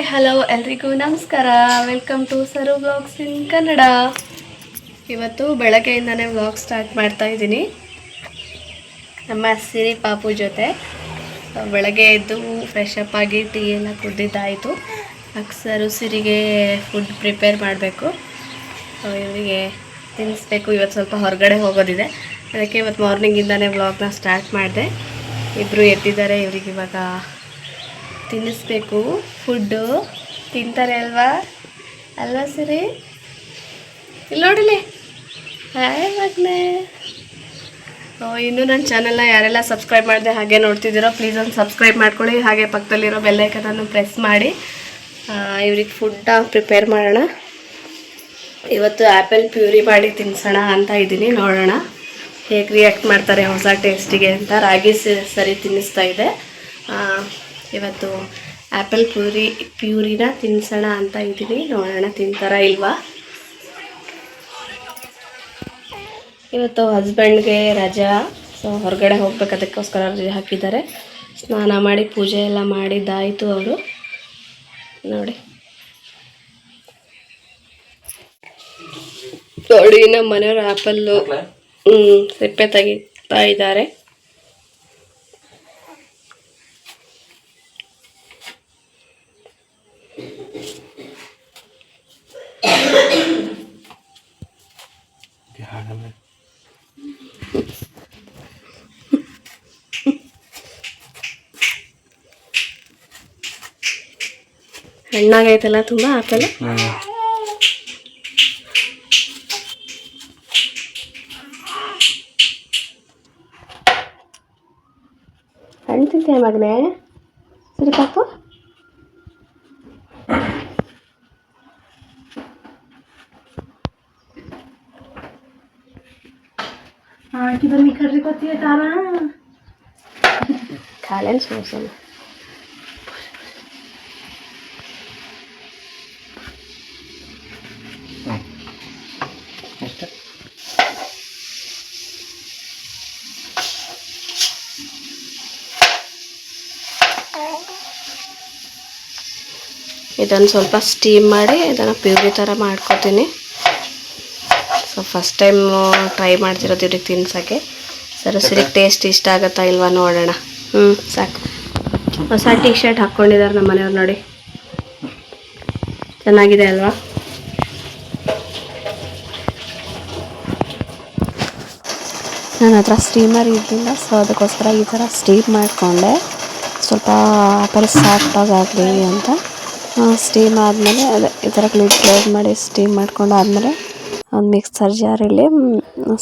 Hi, hello, ಎಲ್ರಿಗೂ ನಮಸ್ಕಾರ. Welcome to Saru blogs in Kannada ಇವತ್ತು ಬೆಳಗ್ಗೆಯಿಂದನೇ ವ್ಲಾಗ್ ಸ್ಟಾರ್ಟ್ ಮಾಡ್ತಾ ಇದ್ದೀನಿ. ನಮ್ಮ ಸಿರಿ ಪಾಪು ಜೊತೆ. ಬೆಳಗ್ಗೆ ಎದ್ದು ಫ್ರೆಶ್ ಅಪ್ ಆಗಿ ಟೀ ಎಲ್ಲ ಕುದ್ದಿದ್ದಾಯಿತು ಅಕ್ಸರು ಸಿರಿಗೆ ಫುಡ್ ಪ್ರಿಪೇರ್ ಮಾಡಬೇಕು. ಇವರಿಗೆ ತಿನ್ನಿಸ್ಬೇಕು ಇವತ್ತು ಸ್ವಲ್ಪ ಹೊರಗಡೆ ಹೋಗೋದಿದೆ. ಅದಕ್ಕೆ ಇವತ್ತು ಮಾರ್ನಿಂಗಿಂದನೇ ವ್ಲಾಗ್ನ ಸ್ಟಾರ್ಟ್ ಮಾಡಿದೆ. ಇಬ್ಬರು ಎದ್ದಿದ್ದಾರೆ. ಇವ್ರಿಗೆ ಇವಾಗ ತಿನ್ನಿಸ್ಬೇಕು. ಫುಡ್ಡು ತಿಂತಾರೆ ಅಲ್ವಾ? ಅಲ್ವಾ ಸರಿ? ಇಲ್ಲಿ ನೋಡಿಲಿ. ಹಾಯ್ ಮಗ್ನೆ. ಇನ್ನೂ ನನ್ನ ಚಾನಲ್ನ ಯಾರೆಲ್ಲ ಸಬ್ಸ್ಕ್ರೈಬ್ ಮಾಡಿದೆ ಹಾಗೆ ನೋಡ್ತಿದ್ದೀರೋ ಪ್ಲೀಸ್ ಒಂದು ಸಬ್ಸ್ಕ್ರೈಬ್ ಮಾಡ್ಕೊಳ್ಳಿ. ಹಾಗೆ ಪಕ್ಕದಲ್ಲಿರೋ ಬೆಲ್ಲೈಕನನ್ನು ಪ್ರೆಸ್ ಮಾಡಿ. ಇವ್ರಿಗೆ ಫುಡ್ಡ ಪ್ರಿಪೇರ್ ಮಾಡೋಣ. ಇವತ್ತು ಆ್ಯಪಲ್ ಪ್ಯೂರಿ ಮಾಡಿ ತಿನ್ಸೋಣ ಅಂತ ಇದ್ದೀನಿ. ನೋಡೋಣ ಹೇಗೆ ರಿಯಾಕ್ಟ್ ಮಾಡ್ತಾರೆ ಹೊಸ ಟೇಸ್ಟಿಗೆ ಅಂತ. ರಾಗಿ ಸರಿ ತಿನ್ನಿಸ್ತಾ ಇದೆ. ಇವತ್ತು ಆ್ಯಪಲ್ ಪ್ಯೂರಿ ಪ್ಯೂರಿನ ತಿನ್ಸೋಣ ಅಂತ ಇದ್ದೀನಿ. ನೋಡೋಣ, ತಿಂತಾರ ಇಲ್ವಾ? ಇವತ್ತು ಹಸ್ಬೆಂಡ್ಗೆ ರಜಾ. ಸೊ ಹೊರಗಡೆ ಹೋಗ್ಬೇಕು, ಅದಕ್ಕೋಸ್ಕರ ರಜೆ ಹಾಕಿದ್ದಾರೆ. ಸ್ನಾನ ಮಾಡಿ, ಪೂಜೆ ಎಲ್ಲ ಮಾಡಿದ್ದಾಯಿತು ಅವರು. ನೋಡಿ. ನೋಡಿ, ನಮ್ಮ ಮನೆಯವರು ಆ್ಯಪಲ್ಲು ಸಿಪ್ಪೆ ತೆಗಿತಾ ಇದ್ದಾರೆ. ಹಣ್ಣಾಗೈತಲ್ಲ ತುಂಬ ಆಪಲ್ ಹಣ್ಣು ತಿಂತೀಯ ಮಗನೇ? ಸರಿ ಪಾಪು. ಹಾಕಿ ಬನ್ನಿ ಕಡ್ರಿ ಕೊತ್ತೀಯ ತಾನ ಕಾಲೇನು ಸೋಸಲ್ಲ ಇದನ್ನು ಸ್ವಲ್ಪ ಸ್ಟೀಮ್ ಮಾಡಿ ಇದನ್ನು ಪ್ಯೂರಿ ಥರ ಮಾಡ್ಕೊತೀನಿ. ಸೊ ಫಸ್ಟ್ ಟೈಮ್ ಟ್ರೈ ಮಾಡ್ತಿರೋದು ಇವ್ರಿಗೆ ತಿನ್ಸೋಕ್ಕೆ. ಸರಿ ಸರಿ ಟೇಸ್ಟ್ ಇಷ್ಟ ಆಗುತ್ತಾ ಇಲ್ವಾ ನೋಡೋಣ. ಹ್ಞೂ ಸಾಕು. ಹೊಸ ಟೀ ಶರ್ಟ್ ಹಾಕ್ಕೊಂಡಿದ್ದಾರೆ ನಮ್ಮ ಮನೆಯವ್ರು ನೋಡಿ. ಚೆನ್ನಾಗಿದೆ ಅಲ್ವಾ? ನನ್ನ ಹತ್ರ ಸ್ಟೀಮರ್ ಇದ್ದಿಲ್ಲ ಸೊ ಅದಕ್ಕೋಸ್ಕರ ಈ ಥರ ಸ್ಟೀಮ್ ಮಾಡಿಕೊಂಡೆ. ಸ್ವಲ್ಪ ಆಪಲ್ ಸಾಫ್ಟಾಗಿ ಆಗಲಿ ಅಂತ. ಸ್ಟೀಮ್ ಆದಮೇಲೆ ಅದೇ ಈ ಥರ ಕ್ಲೀನ್ ಕ್ಲೋಸ್ ಮಾಡಿ ಸ್ಟೀಮ್ ಮಾಡ್ಕೊಂಡು ಆದಮೇಲೆ ಒಂದು ಮಿಕ್ಸರ್ ಜಾರಲ್ಲಿ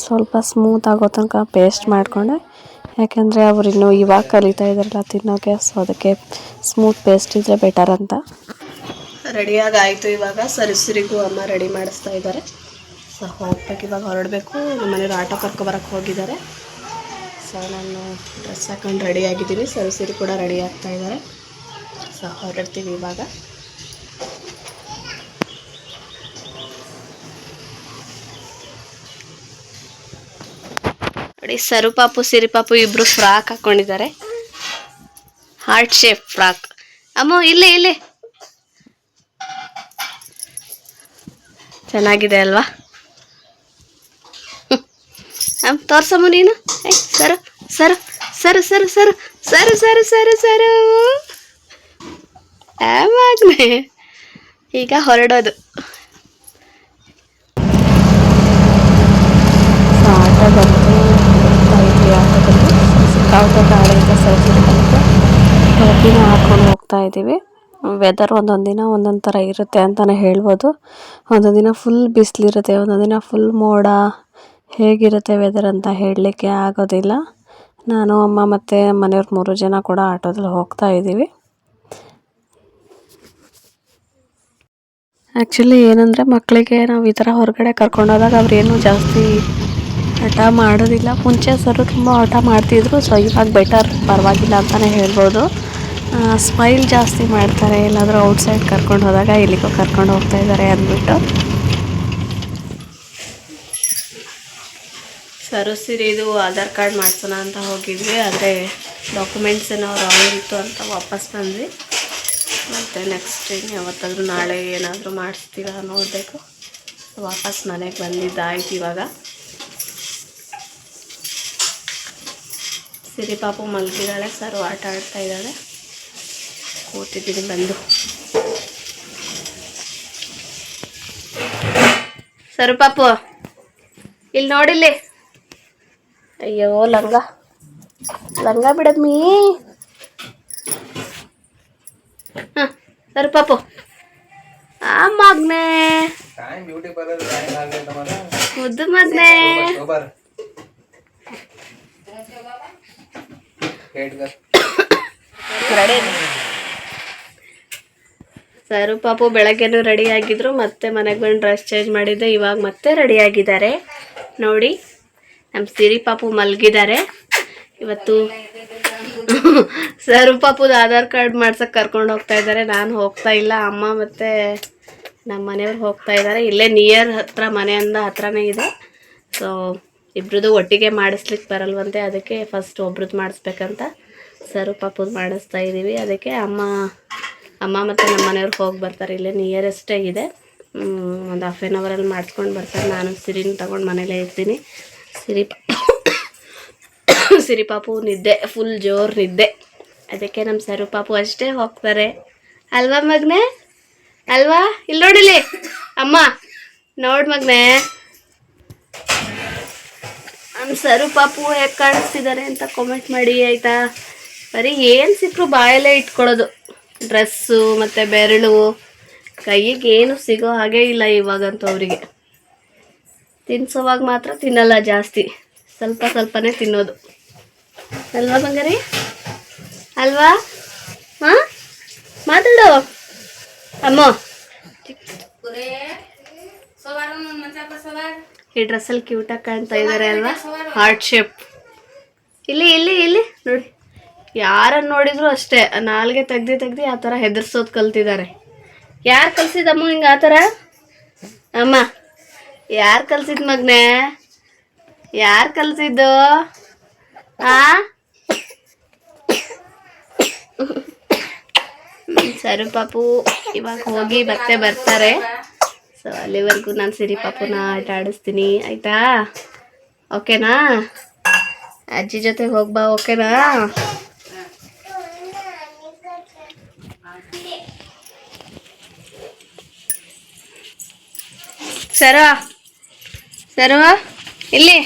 ಸ್ವಲ್ಪ ಸ್ಮೂತ್ ಆಗೋ ತನಕ ಪೇಸ್ಟ್ ಮಾಡಿಕೊಂಡೆ. ಯಾಕೆಂದರೆ ಅವ್ರು ಇನ್ನೂ ಇವಾಗ ಕಲಿತಾ ಇದ್ದಾರಲ್ಲ, ತಿನ್ನೋಕೆ ಸೊ ಅದಕ್ಕೆ ಸ್ಮೂತ್ ಪೇಸ್ಟ್ ಇದ್ದರೆ ಬೆಟರ್ ಅಂತ. ರೆಡಿಯಾಗಿ ಆಯಿತು ಇವಾಗ. ಸರಿಸಿರಿಗೂ ಅಮ್ಮ ರೆಡಿ ಮಾಡಿಸ್ತಾ ಇದ್ದಾರೆ. ಸೊ ಹೋಗ್ಬೇಕು, ಇವಾಗ ಹೊರಡಬೇಕು. ನಮ್ಮ ಮನೆಯವ್ರು ಆಟೋ ಕರ್ಕೊಬರಕ್ಕೆ ಹೋಗಿದ್ದಾರೆ. ಸೊ ನಾನು ಡ್ರೆಸ್ ಹಾಕೊಂಡು ರೆಡಿ ಆಗಿದ್ದೀನಿ. ಸರಿಸಿರಿ ಕೂಡ ರೆಡಿ ಆಗ್ತಾ ಇದ್ದಾರೆ. ಸೊ ಹೊರಡ್ತೀವಿ ಇವಾಗ. ನೋಡಿ ಸರು ಪಾಪು ಇಬ್ರು ಫ್ರಾಕ್ ಹಾಕೊಂಡಿದ್ದಾರೆ. ಹಾರ್ಟ್ ಶೇಪ್ ಫ್ರಾಕ್ ಅಮ್ಮ ಇಲ್ಲೇ ಇಲ್ಲೇ. ಚೆನ್ನಾಗಿದೆ ಅಲ್ವಾ? ಅಮ್ಮ ತೋರ್ಸಮ್ಮ ನೀನು. ಏ, ಸರು ಸರು ಸರು ಸರು ಸರು ಸರು ಸರು ಸರು ಸರು. ಈಗ ಹೊರಡೋದು ಸೊ ಆಟೋ ಬಂತು ಹೋಗ್ತಾ ಇದ್ವಿ ಆಟೋದಲ್ಲಿ ಇದೆ ಸರ್ಜರಿ ಬಂತು ಟೋಪಿನ ಹಾಕೊಂಡು ಹೋಗ್ತಾ ಇದ್ದೀವಿ. ವೆದರ್ ಒಂದೊಂದು ದಿನ ಒಂದೊಂದು ಥರ ಇರುತ್ತೆ ಅಂತಲೇ ಹೇಳ್ಬೋದು. ಒಂದೊಂದು ದಿನ ಫುಲ್ ಬಿಸಿಲಿರುತ್ತೆ, ಒಂದೊಂದು ದಿನ ಫುಲ್ ಮೋಡ. ಹೇಗಿರುತ್ತೆ ವೆದರ್ ಅಂತ ಹೇಳಲಿಕ್ಕೆ ಆಗೋದಿಲ್ಲ. ನಾನು, ಅಮ್ಮ ಮತ್ತು ಮನೆಯವ್ರ ಮೂರು ಜನ ಕೂಡ ಆಟೋದಲ್ಲಿ ಹೋಗ್ತಾ ಇದ್ದೀವಿ. ಆ್ಯಕ್ಚುಲಿ ಏನಂದರೆ ಮಕ್ಕಳಿಗೆ ನಾವು ಈ ಥರ ಹೊರಗಡೆ ಕರ್ಕೊಂಡೋದಾಗ ಅವ್ರೇನು ಜಾಸ್ತಿ ಹಠ ಮಾಡೋದಿಲ್ಲ. ಮುಂಚೆ ಸರು ತುಂಬ ಹಠ ಮಾಡ್ತಿದ್ರು. ಸೊ ಇವಾಗ ಬೆಟರ್ ಪರವಾಗಿಲ್ಲ ಅಂತಲೇ ಹೇಳ್ಬೋದು. ಸ್ಮೈಲ್ ಜಾಸ್ತಿ ಮಾಡ್ತಾರೆ. ಎಲ್ಲಾದರೂ ಔಟ್ಸೈಡ್ ಕರ್ಕೊಂಡು ಹೋದಾಗ ಇಲ್ಲಿಗೋ ಕರ್ಕೊಂಡು ಹೋಗ್ತಾ ಇದ್ದಾರೆ ಅಂದ್ಬಿಟ್ಟು. ಸರು ಸಿರಿದು ಆಧಾರ್ ಕಾರ್ಡ್ ಮಾಡ್ಸೋಣ ಅಂತ ಹೋಗಿದ್ವಿ. ಆದರೆ ಡಾಕ್ಯುಮೆಂಟ್ಸ್ ಏನೋ ರಾಂಗ್ ಇತ್ತು ಅಂತ ವಾಪಸ್ ಬಂದ್ವಿ. ಮತ್ತು ನೆಕ್ಸ್ಟ್ ಇನ್ನು ಯಾವತ್ತಾದರೂ ನಾಳೆ ಏನಾದರೂ ಮಾಡಿಸ್ತೀರಾ ನೋಡಬೇಕು ವಾಪಸ್ ಮನೆಗೆ ಬಂದಿದ್ದಾಯ್ತು ಇವಾಗ. ಸಿರಿ ಪಾಪು ಮಲಗಿದ್ದಾಳೆ ಸರು ಆಟ ಆಡ್ತಾ ಇದ್ದಾಳೆ. ಕೂತಿದ್ದೀನಿ ಬಂದು. ಸರು ಪಾಪು ಇಲ್ಲಿ ನೋಡಿಲ್ಲಿ ಅಯ್ಯೋ ಲಂಗ. ಲಂಗ ಬಿಡಮ್ಮಿ ಹಾಂ ಸರ್ ಪಾಪು. ಆ ಮಗ್ನೆ. ಮುದ್ದು ಮಗ್ನೆ. ಸರು, ಪಾಪು ಬೆಳಗ್ಗೆನೂ ರೆಡಿ ಆಗಿದ್ರು, ಮತ್ತೆ ಮನೆಗೆ ಬಂದು ಡ್ರೆಸ್ ಚೇಂಜ್ ಮಾಡಿದ್ದೆ, ಇವಾಗ ಮತ್ತೆ ರೆಡಿ ಆಗಿದ್ದಾರೆ. ನೋಡಿ ನಮ್ಮ ಸಿರಿ ಪಾಪು ಮಲಗಿದ್ದಾರೆ. ಇವತ್ತು ಸರ್, ಪಾಪುದ ಆಧಾರ್ ಕಾರ್ಡ್ ಮಾಡ್ಸಕ್ಕೆ ಕರ್ಕೊಂಡು ಹೋಗ್ತಾ ಇದ್ದಾರೆ. ನಾನು ಹೋಗ್ತಾ ಇಲ್ಲ. ಅಮ್ಮ ಮತ್ತು ನಮ್ಮ ಮನೆಯವ್ರು ಹೋಗ್ತಾ ಇದ್ದಾರೆ. ಇಲ್ಲೇ ನಿಯರ್ ಹತ್ರ, ಮನೆಯಿಂದ ಹತ್ರನೇ ಇದೆ. ಸೊ ಇಬ್ರದ್ದು ಒಟ್ಟಿಗೆ ಮಾಡಿಸ್ಲಿಕ್ಕೆ ಬರಲ್ವಂತೆ, ಅದಕ್ಕೆ ಫಸ್ಟ್ ಒಬ್ರದ್ದು ಮಾಡಿಸ್ಬೇಕಂತ ಸರು ಪಾಪದ್ ಮಾಡಿಸ್ತಾ ಇದ್ದೀವಿ ಅದಕ್ಕೆ ಅಮ್ಮ ಅಮ್ಮ ಮತ್ತು ನಮ್ಮ ಮನೆಯವ್ರು ಹೋಗಿ ಬರ್ತಾರೆ. ಇಲ್ಲೇ ನಿಯರೆಸ್ಟೇ ಇದೆ ಒಂದು ಹಾಫ್ ಆನ್ ಅವರಲ್ಲಿ ಮಾಡಿಸ್ಕೊಂಡು ಬರ್ತಾರೆ. ನಾನು ಸಿರಿನ ತಗೊಂಡು ಮನೇಲೇ ಇರ್ತೀನಿ. ಸಿರಿ ಸಿರಿ ಪಾಪು ನಿದ್ದೆ ಫುಲ್ ಜೋರು ನಿದ್ದೆ. ಅದಕ್ಕೆ ನಮ್ಮ ಸರು ಪಾಪು ಅಷ್ಟೇ ಹೋಗ್ತಾರೆ. ಅಲ್ವಾ ಮಗ್ನೆ? ಅಲ್ವಾ? ಇಲ್ಲಿ ನೋಡಿಲಿ ಅಮ್ಮ, ನೋಡಿ ಮಗ್ನೆ. ನಮ್ಮ ಸರು ಪಾಪು ಹೇಗೆ ಕಾಣಿಸ್ತಿದ್ದಾರೆ ಅಂತ ಕಾಮೆಂಟ್ ಮಾಡಿ, ಆಯಿತಾ? ಬರೀ ಏನು ಸಿಕ್ಕರು ಬಾಯಲ್ಲೇ ಇಟ್ಕೊಳ್ಳೋದು. ಡ್ರೆಸ್ಸು ಮತ್ತು ಬೆರಳು, ಕೈಗೆ ಏನು ಸಿಗೋ ಹಾಗೇ ಇಲ್ಲ ಇವಾಗಂತೂ ಅವರಿಗೆ. ತಿನ್ಸೋವಾಗ ಮಾತ್ರ ತಿನ್ನಲ್ಲ ಜಾಸ್ತಿ. ಸ್ವಲ್ಪ ಸ್ವಲ್ಪನೇ ತಿನ್ನೋದು. ಅಲ್ವಾ ಬಂಗಾರಿ? ಅಲ್ವಾ? ಹಾಂ? ಮಾತಾಡು. ಅಮ್ಮ. ಈ ಡ್ರೆಸ್ಸಲ್ಲಿ ಕ್ಯೂಟಾಗಿ ಕಾಣ್ತಾ ಇದ್ದಾರೆ ಅಲ್ವಾ? ಹಾರ್ಟ್ ಶೇಪ್ ಇಲ್ಲಿ ಇಲ್ಲಿ ಇಲ್ಲಿ ನೋಡಿ. ಯಾರನ್ನು ನೋಡಿದ್ರು ಅಷ್ಟೇ ನಾಲ್ಗೆ ತೆಗ್ದು ತೆಗ್ದು ಆ ಥರ ಹೆದರ್ಸೋದು ಕಲ್ತಿದ್ದಾರೆ. ಯಾರು ಕಲ್ಸಿದಮ್ಮ ಹಿಂಗೆ ಆ ಥರ? ಅಮ್ಮ ಯಾರು ಕಲ್ಸಿದ್ ಮಗ್ನೆ? ಯಾರು ಕಲ್ಸಿದ್ದು? ಆ? ಸರಿ ಪಾಪು ಇವಾಗ ಹೋಗಿ ಮತ್ತೆ ಬರ್ತಾರೆ. ಸೊ ಅಲ್ಲಿವರೆಗೂ ನಾನು ಸಿರಿ ಪಾಪುನ ಆಟ ಆಡಿಸ್ತೀನಿ, ಆಯ್ತಾ? ಓಕೆನಾ? ಅಜ್ಜಿ ಜೊತೆ ಹೋಗ್ಬಾ ಓಕೆನಾ? ಸರ್ವ ಸರವ ಇಲ್ಲಿ.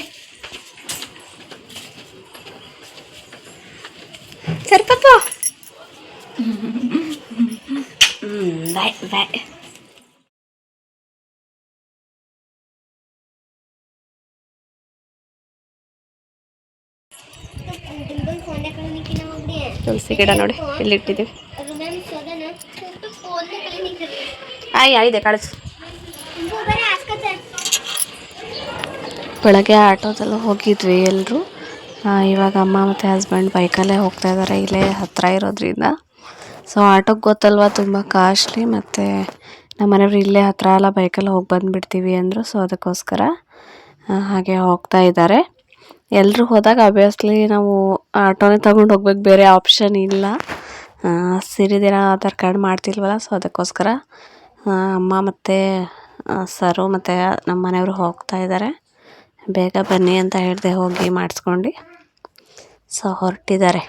ಸರ್ ಪಾಪು. ಬಾಯ್ ಬಾಯ್. ಗಿಡ ನೋಡಿ ಇಲ್ಲಿ ಇಟ್ಟಿದ್ದೀವಿ? ಆಯ್, ಆಯ್ದೆ, ಕಳಿಸು. ಬೆಳಗ್ಗೆ ಆಟೋದೆಲ್ಲ ಹೋಗಿದ್ವಿ ಎಲ್ಲರೂ ಇವಾಗ ಅಮ್ಮ ಮತ್ತು ಹಸ್ಬೆಂಡ್ ಬೈಕಲ್ಲೇ ಹೋಗ್ತಾ ಇದ್ದಾರೆ ಇಲ್ಲೇ ಹತ್ತಿರ ಇರೋದ್ರಿಂದ. ಸೊ ಆಟೋಗೆ ಗೊತ್ತಲ್ವ, ತುಂಬ ಕಾಸ್ಟ್ಲಿ ಮತ್ತು ನಮ್ಮ ಮನೆಯವ್ರು ಇಲ್ಲೇ ಹತ್ತಿರ ಎಲ್ಲ ಬೈಕಲ್ಲಿ ಹೋಗಿ ಬಂದುಬಿಡ್ತೀವಿ ಅಂದರು ಸೊ ಅದಕ್ಕೋಸ್ಕರ ಹಾಗೆ ಹೋಗ್ತಾ ಇದ್ದಾರೆ ಎಲ್ಲರೂ ಹೋದಾಗ ಅಬ್ವಿಯಸ್ಲಿ ನಾವು ಆಟೋನೇ ತಗೊಂಡು ಹೋಗ್ಬೇಕು, ಬೇರೆ ಆಪ್ಷನ್ ಇಲ್ಲ. ಸಿರಿದಿರ ಆಧಾರ್ ಕಾರ್ಡ್ ಮಾಡ್ತಿಲ್ವಲ್ಲ ಸೊ ಅದಕ್ಕೋಸ್ಕರ ಅಮ್ಮ ಮತ್ತು ಸರು ಮತ್ತು ನಮ್ಮ ಮನೆಯವರು ಹೋಗ್ತಾ ಇದ್ದಾರೆ ಬೇಗ ಬನ್ನಿ ಅಂತ ಹೇಳಿದೆ ಹೋಗಿ ಮಾಡಿಸ್ಕೊಂಡು. ಸೊ ಹೊರಟಿದ್ದಾರೆ.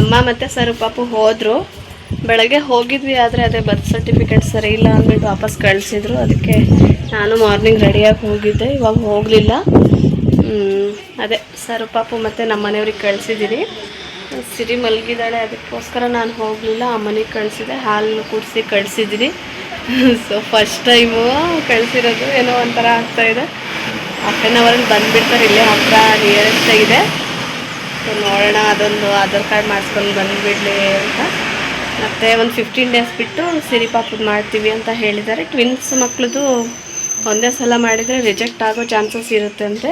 ಅಮ್ಮ ಮತ್ತು ಸರು ಪಾಪು ಹೋದರು. ಬೆಳಗ್ಗೆ ಹೋಗಿದ್ವಿ, ಆದರೆ ಅದೇ ಬರ್ತ್ ಸರ್ಟಿಫಿಕೇಟ್ ಸರಿ ಇಲ್ಲ ಅಂದ್ಬಿಟ್ಟು ವಾಪಸ್ ಕಳಿಸಿದ್ರು. ಅದಕ್ಕೆ ನಾನು ಮಾರ್ನಿಂಗ್ ರೆಡಿಯಾಗಿ ಹೋಗಿದ್ದೆ, ಇವಾಗ ಹೋಗಲಿಲ್ಲ. ಅದೇ. ಸರ್, ಪಾಪು ಮತ್ತು ನಮ್ಮ ಮನೆಯವ್ರಿಗೆ ಕಳಿಸಿದ್ದೀನಿ ಸಿರಿ ಮಲಗಿದ್ದಾಳೆ, ಅದಕ್ಕೋಸ್ಕರ ನಾನು ಹೋಗಲಿಲ್ಲ. ಅಮ್ಮನಿಗೆ ಕಳಿಸಿದೆ ಹಾಲು ಕುಡಿಸಿ ಕಳಿಸಿದ್ದೀನಿ ಸೊ ಫಸ್ಟ್ ಟೈಮು ಕಳಿಸಿರೋದು ಏನೋ ಒಂಥರ ಆಗ್ತಾಯಿದೆ ಹಾಫ್ ಆನ್ ಅವರಲ್ಲಿ ಬಂದುಬಿಡ್ತಾರೆ, ಇಲ್ಲೇ ಹತ್ರ ನಿಯರೆಸ್ಟ್ ಇದೆ. ಸೊ ನೋಡೋಣ, ಅದೊಂದು ಆಧಾರ್ ಕಾರ್ಡ್ ಮಾಡಿಸ್ಕೊಂಡು ಬಂದುಬಿಡಲಿ ಅಂತ. ಮತ್ತು ಒಂದು ಫಿಫ್ಟೀನ್ ಡೇಸ್ ಬಿಟ್ಟು ಸಿರಿ ಪಾಪದ್ ಮಾಡ್ತೀವಿ ಅಂತ ಹೇಳಿದ್ದಾರೆ. ಟ್ವಿನ್ಸ್ ಮಕ್ಕಳದು ಒಂದೇ ಸಲ ಮಾಡಿದರೆ ರಿಜೆಕ್ಟ್ ಆಗೋ ಚಾನ್ಸಸ್ ಇರುತ್ತಂತೆ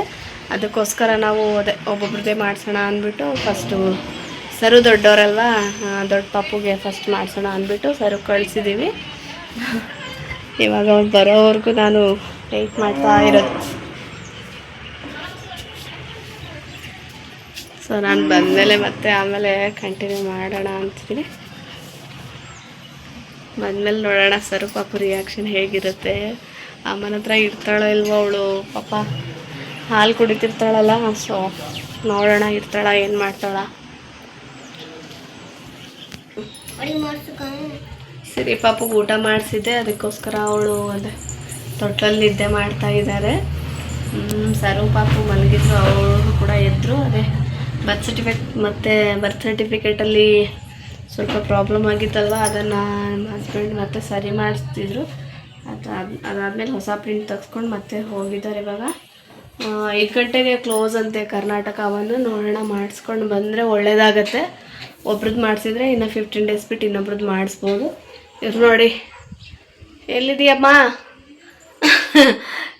ಅದಕ್ಕೋಸ್ಕರ ನಾವು ಅದೇ ಒಬ್ಬೊಬ್ರದ್ದೇ ಮಾಡಿಸೋಣ ಅಂದ್ಬಿಟ್ಟು ಫಸ್ಟು ಸರು ದೊಡ್ಡವರಲ್ವಾ ದೊಡ್ಡ ಪಾಪುಗೆ ಫಸ್ಟ್ ಮಾಡಿಸೋಣ ಅಂದ್ಬಿಟ್ಟು ಸರು ಕಳಿಸಿದ್ದೀವಿ ಇವಾಗ ಅವ್ರು ಬರೋವರೆಗೂ ನಾನು ವೆಯ್ಟ್ ಮಾಡ್ತಾ ಇರೋದು. ಸೊ ನಾನು ಬಂದಮೇಲೆ ಮತ್ತೆ ಆಮೇಲೆ ಕಂಟಿನ್ಯೂ ಮಾಡೋಣ ಅಂತಿದ್ದೀನಿ ಬಂದಮೇಲೆ ನೋಡೋಣ ಸರು ಪಾಪು ರಿಯಾಕ್ಷನ್ ಹೇಗಿರುತ್ತೆ. ಅಮ್ಮನ ಹತ್ರ ಇರ್ತಾಳೋ ಇಲ್ವೋ ಅವಳು ಪಾಪ. ಹಾಲು ಕುಡಿತಿರ್ತಾಳಲ್ಲ ಸೊ ನೋಡೋಣ ಇರ್ತಾಳ ಏನು ಮಾಡ್ತಾಳ. ಸರಿ ಪಾಪಗೆ ಊಟ ಮಾಡಿಸಿದ್ದೆ ಅದಕ್ಕೋಸ್ಕರ ಅವಳು ಅದೇ ತೊಟ್ಟಲ್ಲಿ ನಿದ್ದೆ ಮಾಡ್ತಾ ಇದ್ದಾರೆ ಸರು ಪಾಪು ಮಲಗಿದ್ರು ಅವಳು ಕೂಡ ಎದ್ದರು ಅದೇ ಬರ್ತ್ ಸರ್ಟಿಫಿಕೇಟ್ ಮತ್ತು ಬರ್ತ್ ಸರ್ಟಿಫಿಕೇಟಲ್ಲಿ ಸ್ವಲ್ಪ ಪ್ರಾಬ್ಲಮ್ ಆಗಿತ್ತಲ್ವ ಅದನ್ನು ನಮ್ಮ ಹಸ್ಬೆಂಡ್ ಮತ್ತೆ ಸರಿ ಮಾಡಿಸ್ತಿದ್ರು. ಅದು ಅದಾದಮೇಲೆ ಹೊಸ ಪ್ರಿಂಟ್ ತೆಗೆಸ್ಕೊಂಡು ಮತ್ತೆ ಹೋಗಿದ್ದಾರೆ ಇವಾಗ. ಐದು ಗಂಟೆಗೆ ಕ್ಲೋಸ್ ಅಂತೆ ಕರ್ನಾಟಕವನ್ನು. ನೋಡೋಣ, ಮಾಡಿಸ್ಕೊಂಡು ಬಂದರೆ ಒಳ್ಳೇದಾಗತ್ತೆ. ಒಬ್ರದ್ದು ಮಾಡಿಸಿದ್ರೆ ಇನ್ನು ಫಿಫ್ಟೀನ್ ಡೇಸ್ ಬಿಟ್ಟು ಇನ್ನೊಬ್ರದ್ದು ಮಾಡಿಸ್ಬೋದು. ಇವ್ರು ನೋಡಿ ಎಲ್ಲಿದೆಯಮ್ಮ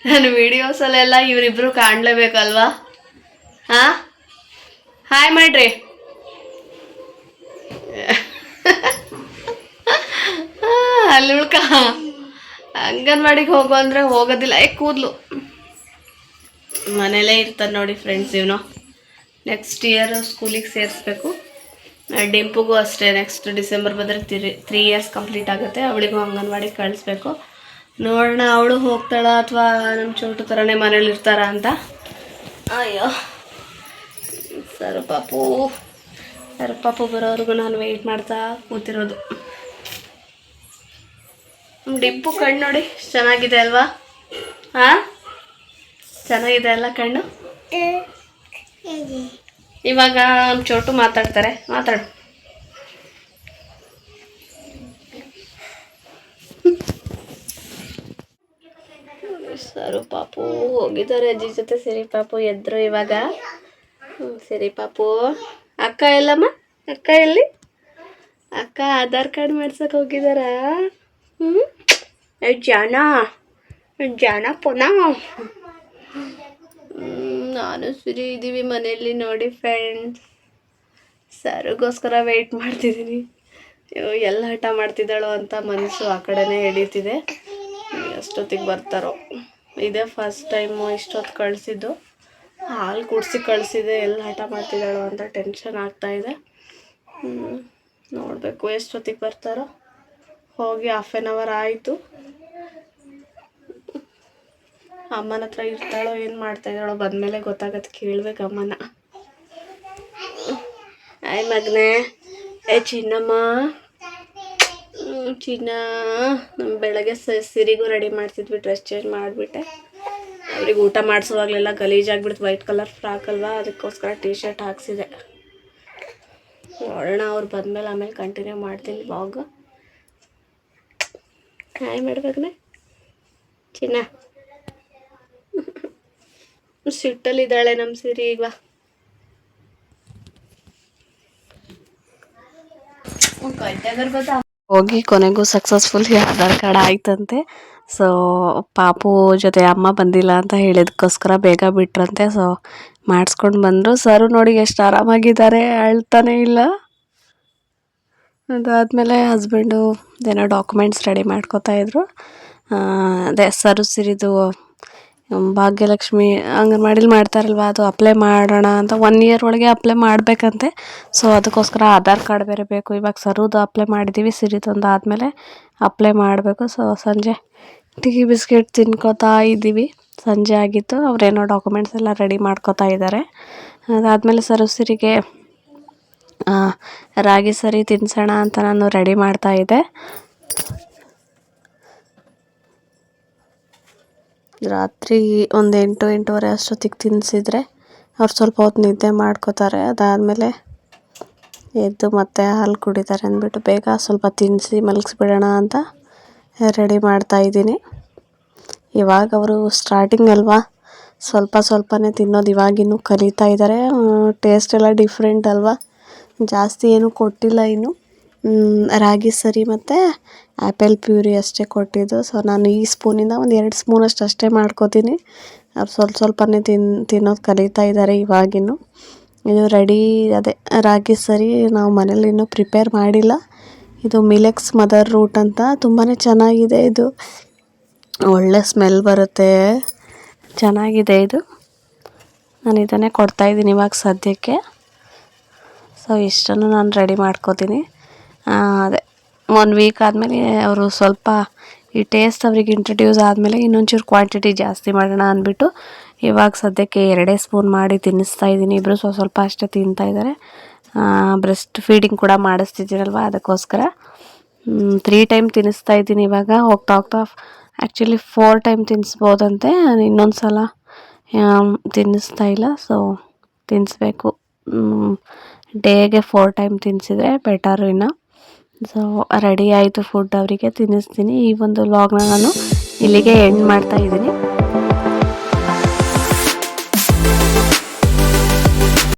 ನನ್ನ ವೀಡಿಯೋಸಲ್ಲೆಲ್ಲ ಇವರಿಬ್ಬರು ಕಾಣಲೇಬೇಕಲ್ವಾ? ಹಾಂ ಹಾಯ್ ಮಾಡ್ರಿ. ಅಲ್ಲಿ ಉಳ್ಕ. ಅಂಗನವಾಡಿಗೆ ಹೋಗು ಅಂದರೆ ಹೋಗೋದಿಲ್ಲ. ಏ, ಕೂದಲು. ಮನೇಲೇ ಇರ್ತಾರೆ ನೋಡಿ ಫ್ರೆಂಡ್ಸ್ ಇವನು. ನೆಕ್ಸ್ಟ್ ಇಯರ್ ಸ್ಕೂಲಿಗೆ ಸೇರಿಸ್ಬೇಕು. ಡಿಂಪುಗೂ ಅಷ್ಟೇ. ನೆಕ್ಸ್ಟ್ ಡಿಸೆಂಬರ್ ಬಂದರೆ ತ್ರೀ ತ್ರೀ ಇಯರ್ಸ್ ಕಂಪ್ಲೀಟ್ ಆಗುತ್ತೆ. ಅವಳಿಗೂ ಅಂಗನವಾಡಿಗೆ ಕಳಿಸ್ಬೇಕು. ನೋಡೋಣ, ಅವಳು ಹೋಗ್ತಾಳ ಅಥವಾ ನಮ್ಮ ಚೋಟು ಥರನೇ ಮನೇಲಿ ಇರ್ತಾರ ಅಂತ. ಅಯ್ಯೋ. ಸರ್ ಪಾಪು. ಸರ್ ಪಾಪು ಬರೋವರೆಗೂ ನಾನು ವೆಯ್ಟ್ ಮಾಡ್ತಾ ಕೂತಿರೋದು. ಡಿಂಪು ಕಣ್ಣು ನೋಡಿ, ಚೆನ್ನಾಗಿದೆ ಅಲ್ವಾ? ಹಾಂ ಚೆನ್ನಾಗಿದೆ ಅಲ್ಲ ಕಣ್ಣು? ಇವಾಗ ನಮ್ಮ ಚೋಟು ಮಾತಾಡ್ತಾರೆ. ಮಾತಾಡು. ಸರು ಪಾಪು ಹೋಗಿದ್ದಾರೆ ಅಜ್ಜಿ ಜೊತೆ. ಸರಿ ಪಾಪು ಎದ್ರು ಇವಾಗ. ಸರಿ ಪಾಪು. ಅಕ್ಕ ಎಲ್ಲಮ್ಮ? ಅಕ್ಕ ಎಲ್ಲಿ? ಅಕ್ಕ ಆಧಾರ್ ಕಾರ್ಡ್ ಮಾಡ್ಸಕ್ ಹೋಗಿದಾರ ಹ್ಞೂ ಜಾನ ಜಾನ ಪುನಃ? ನಾನು ಫ್ರೀ ಇದ್ದೀವಿ ಮನೆಯಲ್ಲಿ ನೋಡಿ ಫ್ರೆಂಡ್ಸ್ ಸಾರಿಗೋಸ್ಕರ ವೆಯ್ಟ್ ಮಾಡ್ತಿದ್ದೀನಿ ಎಲ್ಲ ಹಠ ಮಾಡ್ತಿದ್ದಾಳೋ ಅಂತ ಮನಸ್ಸು ಆ ಕಡೆನೇ ಹಿಡಿತಿದೆ. ಎಷ್ಟೊತ್ತಿಗೆ ಬರ್ತಾರೋ. ಇದೇ ಫಸ್ಟ್ ಟೈಮು ಇಷ್ಟೊತ್ತು ಕಳಿಸಿದ್ದು. ಹಾಲು ಕುಡಿಸಿ ಕಳಿಸಿದೆ ಎಲ್ಲ ಹಠ ಮಾಡ್ತಿದ್ದಾಳು ಅಂತ ಟೆನ್ಷನ್ ಆಗ್ತಾಯಿದೆ ನೋಡಬೇಕು ಎಷ್ಟೊತ್ತಿಗೆ ಬರ್ತಾರೋ. ಹೋಗಿ ಹಾಫ್ ಆನ್ ಅವರ್ ಆಯಿತು. ಅಮ್ಮನ ಹತ್ರ ಇರ್ತಾಳೋ, ಏನು ಮಾಡ್ತಾ ಇದ್ದಾಳೋ ಬಂದಮೇಲೆ ಗೊತ್ತಾಗತ್ತೆ, ಕೇಳ್ಬೇಕು ಅಮ್ಮನ. ಆಯ್ ಮಗ್ನೆ. ಏ ಚಿನ್ನಮ್ಮ. ಚಿನ್ನ. ನಮ್ಮ ಬೆಳಗ್ಗೆ ಸಿರಿಗೂ ರೆಡಿ ಮಾಡ್ತಿದ್ವಿ, ಡ್ರೆಸ್ ಚೇಂಜ್ ಮಾಡಿಬಿಟ್ಟೆ. ಅವ್ರಿಗೆ ಊಟ ಮಾಡಿಸುವಾಗಲೆಲ್ಲ ಗಲೀಜಾಗ್ಬಿಡ್ತು ವೈಟ್ ಕಲರ್ ಫ್ರಾಕ್ ಅಲ್ವಾ, ಅದಕ್ಕೋಸ್ಕರ ಟೀ ಶರ್ಟ್ ಹಾಕ್ಸಿದೆ. ನೋಡೋಣ ಅವ್ರು ಬಂದಮೇಲೆ ಆಮೇಲೆ ಕಂಟಿನ್ಯೂ ಮಾಡ್ತೀನಿ ಬ್ಲಾಗ್ ಹಾಯ್ ಮಾಡ್ಬೇಕನೆ ಚಿನ್ನ. ಸಿಟ್ಟಲ್ಲಿದ್ದಾಳೆ ನಮ್ಮ ಸಿರಿ ಈಗ. ಹೋಗಿ ಕೊನೆಗೂ ಸಕ್ಸಸ್ಫುಲ್ ಆಧಾರ್ ಕಾರ್ಡ್ ಆಯ್ತಂತೆ. ಸೊ ಪಾಪು ಜೊತೆ ಅಮ್ಮ ಬಂದಿಲ್ಲ ಅಂತ ಹೇಳಿದಕ್ಕೋಸ್ಕರ ಬೇಗ ಬಿಟ್ರಂತೆ. ಸೊ ಮಾಡಿಸ್ಕೊಂಡು ಬಂದರು. ಸರು ನೋಡಿ ಎಷ್ಟು ಆರಾಮಾಗಿದ್ದಾರೆ ಅಳ್ತಾನೆ ಇಲ್ಲ. ಅದಾದಮೇಲೆ ಹಸ್ಬೆಂಡು ಏನೋ ಡಾಕ್ಯುಮೆಂಟ್ಸ್ ರೆಡಿ ಮಾಡ್ಕೋತಾ ಇದ್ರು. ಅದೇ, ಸರು ಸಿರಿದು ಭಾಗ್ಯಲಕ್ಷ್ಮಿ ಅಂಗನವಾಡಿಲಿ ಮಾಡ್ತಾರಲ್ವ ಅದು ಅಪ್ಲೈ ಮಾಡೋಣ ಅಂತ ಒನ್ ಇಯರ್ ಒಳಗೆ ಅಪ್ಲೈ ಮಾಡಬೇಕಂತೆ. ಸೊ ಅದಕ್ಕೋಸ್ಕರ ಆಧಾರ್ ಕಾರ್ಡ್ ಬೇರೆ ಬೇಕು. ಇವಾಗ ಸರುದು ಅಪ್ಲೈ ಮಾಡಿದ್ದೀವಿ ಸಿರಿದೊಂದು ಆದಮೇಲೆ ಅಪ್ಲೈ ಮಾಡಬೇಕು. ಸೊ ಸಂಜೆ ಟೀ ಬಿಸ್ಕೆಟ್ ತಿನ್ಕೋತಾ ಇದ್ದೀವಿ ಸಂಜೆ ಆಗಿತ್ತು ಅವರೇನೋ ಡಾಕ್ಯುಮೆಂಟ್ಸ್ ಎಲ್ಲ ರೆಡಿ ಮಾಡ್ಕೋತಾ ಇದ್ದಾರೆ ಅದಾದಮೇಲೆ ಸರು ಸಿರಿಗೆ ಆ, ರಾಗಿ ಸರಿ ತಿನ್ಸೋಣ ಅಂತ ನಾನು ರೆಡಿ ಮಾಡ್ತಾ ಇದ್ದೆ. ರಾತ್ರಿ ಒಂದು ಎಂಟು, ಎಂಟೂವರೆ ಅಷ್ಟೊತ್ತಿಗೆ ತಿನ್ನಿಸಿದ್ರೆ ಅವ್ರು ಸ್ವಲ್ಪ ಹೊತ್ತು ನಿದ್ದೆ ಮಾಡ್ಕೋತಾರೆ. ಅದಾದಮೇಲೆ ಎದ್ದು ಮತ್ತೆ ಹಾಲು ಕುಡಿತಾರೆ ಅಂದ್ಬಿಟ್ಟು ಬೇಗ ಸ್ವಲ್ಪ ತಿನ್ನಿಸಿ ಮಲಗಿಸ್ಬಿಡೋಣ ಅಂತ ರೆಡಿ ಮಾಡ್ತಾ ಇದ್ದೀನಿ. ಇವಾಗ ಅವರು ಸ್ಟಾರ್ಟಿಂಗ್ ಅಲ್ವಾ? ಸ್ವಲ್ಪ ಸ್ವಲ್ಪನೇ ತಿನ್ನೋದು ಇವಾಗಿನ್ನೂ ಕಲಿತಾ ಇದ್ದಾರೆ ಟೇಸ್ಟ್ ಎಲ್ಲ ಡಿಫ್ರೆಂಟ್ ಅಲ್ವಾ? ಜಾಸ್ತಿ ಏನೂ ಕೊಟ್ಟಿಲ್ಲ ಇನ್ನು. ರಾಗಿ ಸರಿ ಮತ್ತು ಆ್ಯಪಲ್ ಪ್ಯೂರಿ ಅಷ್ಟೇ ಕೊಟ್ಟಿದ್ದು. ಸೊ ನಾನು ಈ ಸ್ಪೂನಿಂದ ಒಂದು ಎರಡು ಸ್ಪೂನಷ್ಟು ಅಷ್ಟೇ ಮಾಡ್ಕೋತೀನಿ. ಅವ್ರು ಸ್ವಲ್ಪ ಸ್ವಲ್ಪನೇ ತಿನ್, ತಿನ್ನೋದು ಕಲಿತಾ ಇದ್ದಾರೆ ಇವಾಗಿನ್ನು. ಇದು ರೆಡಿ, ಅದೇ ರಾಗಿ ಸರಿ ನಾವು ಮನೇಲಿ ಇನ್ನೂ ಪ್ರಿಪೇರ್ ಮಾಡಿಲ್ಲ. ಇದು ಮಿಲೆಕ್ಸ್ ಮದರ್ ರೂಟ್ ಅಂತ. ತುಂಬಾ ಚೆನ್ನಾಗಿದೆ ಇದು. ಒಳ್ಳೆ ಸ್ಮೆಲ್ ಬರುತ್ತೆ. ಚೆನ್ನಾಗಿದೆ ಇದು. ನಾನು ಇದನ್ನೇ ಕೊಡ್ತಾಯಿದ್ದೀನಿ ಇವಾಗ ಸದ್ಯಕ್ಕೆ. ಸೊ ಇಷ್ಟನ್ನು ನಾನು ರೆಡಿ ಮಾಡ್ಕೋತೀನಿ. ಅದೇ. ಒನ್ ವೀಕ್ ಆದಮೇಲೆ ಅವರು ಸ್ವಲ್ಪ ಈ ಟೇಸ್ಟ್ ಅವ್ರಿಗೆ ಇಂಟ್ರಡ್ಯೂಸ್ ಆದಮೇಲೆ ಇನ್ನೊಂಚೂರು ಕ್ವಾಂಟಿಟಿ ಜಾಸ್ತಿ ಮಾಡೋಣ ಅಂದ್ಬಿಟ್ಟು ಇವಾಗ ಸದ್ಯಕ್ಕೆ ಎರಡೇ ಸ್ಪೂನ್ ಮಾಡಿ ತಿನ್ನಿಸ್ತಾ ಇದ್ದೀನಿ. ಇಬ್ಬರು ಸ್ವಲ್ಪ ಸ್ವಲ್ಪ ಅಷ್ಟೇ ತಿಂತಾ ಇದ್ದಾರೆ. ಬ್ರೆಸ್ಟ್ ಫೀಡಿಂಗ್ ಕೂಡ ಮಾಡಿಸ್ತಿದ್ದೀರಲ್ವ? ಅದಕ್ಕೋಸ್ಕರ. ತ್ರೀ ಟೈಮ್ ತಿನ್ನಿಸ್ತಾ ಇದ್ದೀನಿ ಇವಾಗ. ಹೋಗ್ತಾ ಹೋಗ್ತಾ ಆ್ಯಕ್ಚುಲಿ ಫೋರ್ ಟೈಮ್ ತಿನ್ನಿಸ್ಬೋದಂತೆ ಇನ್ನೊಂದು ಸಲ ತಿನ್ನಿಸ್ತಾ ಇಲ್ಲ. ಸೊ ತಿನ್ನಿಸ್ಬೇಕು ಡೇಗೆ ಫೋರ್ ಟೈಮ್ ತಿನ್ನಿಸಿದ್ರೆ ಬೆಟರು ಇನ್ನು. ಸೊ ರೆಡಿ ಆಯಿತು ಫುಡ್ ಅವರಿಗೆ ತಿನ್ನಿಸ್ತೀನಿ. ಈ ಒಂದು ವ್ಲಾಗ್ನ ನಾನು ಇಲ್ಲಿಗೆ ಎಂಡ್ ಮಾಡ್ತಾ ಇದ್ದೀನಿ.